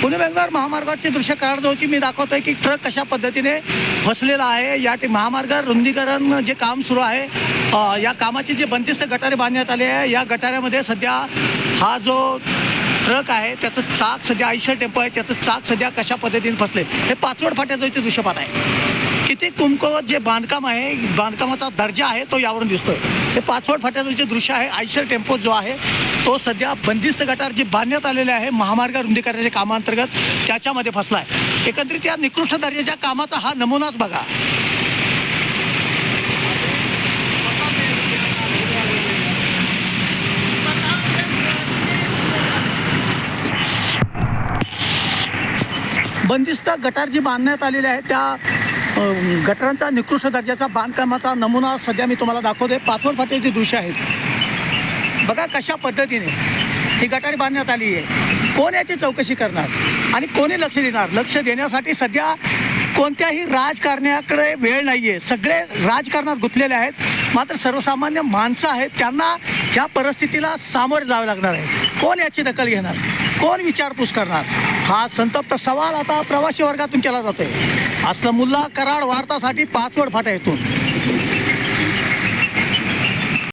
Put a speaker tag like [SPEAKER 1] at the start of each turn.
[SPEAKER 1] पुणे बेंगलोर महामार्गाचे दृश्य कराडजवळची मी दाखवतोय की ट्रक कशा पद्धतीने फसलेला आहे. या महामार्ग रुंदीकरण जे काम सुरू आहे या कामाची जे बंदिस्त गटारे बांधण्यात आले आहे या गटाऱ्यामध्ये सध्या हा जो ट्रक आहे त्याचं चाक सध्या आयुष्य टेम्पो आहे त्याचं चाक सध्या कशा पद्धतीने फसले? हे पाचवड फाट्याचं इथे दृश्यपात आहे. किती कुमकवत जे बांधकाम आहे बांधकामाचा दर्जा आहे तो यावरून दिसतोय. हे पाचवड जे दृश्य आहे आयशर टेम्पो जो आहे तो सध्या बंदिस्त गटार जे बांधण्यात आलेले आहे महामार्ग रुंदीकरणाच्या कामांतर्गत त्याच्यामध्ये फसला आहे एकंदरीत या निकृष्ट दर्जाच्या कामाचा हा नमुनाच बघा. बंदिस्त गटार जी बांधण्यात आलेले आहेत त्या गटारांचा निकृष्ट दर्जाचा बांधकामाचा नमुना सध्या मी तुम्हाला दाखवते पाचवड फाटीची दृश्य आहेत. बघा कशा पद्धतीने ही गटारी बांधण्यात आली आहे. कोण याची चौकशी करणार आणि कोणी लक्ष देणार? लक्ष देण्यासाठी सध्या कोणत्याही राजकारण्याकडे वेळ नाही आहे सगळे राजकारणात गुंतलेले आहेत. मात्र सर्वसामान्य माणसं आहेत. त्यांना ह्या परिस्थितीला सामोरे जावं लागणार आहे. कोण याची दखल घेणार? कोण विचारपूस करणार? हा संतप्त सवाल आता प्रवासी वर्गातून केला जातोय. असलमुल्ला कराड वार्तासाठी पाचवड फाटा येथून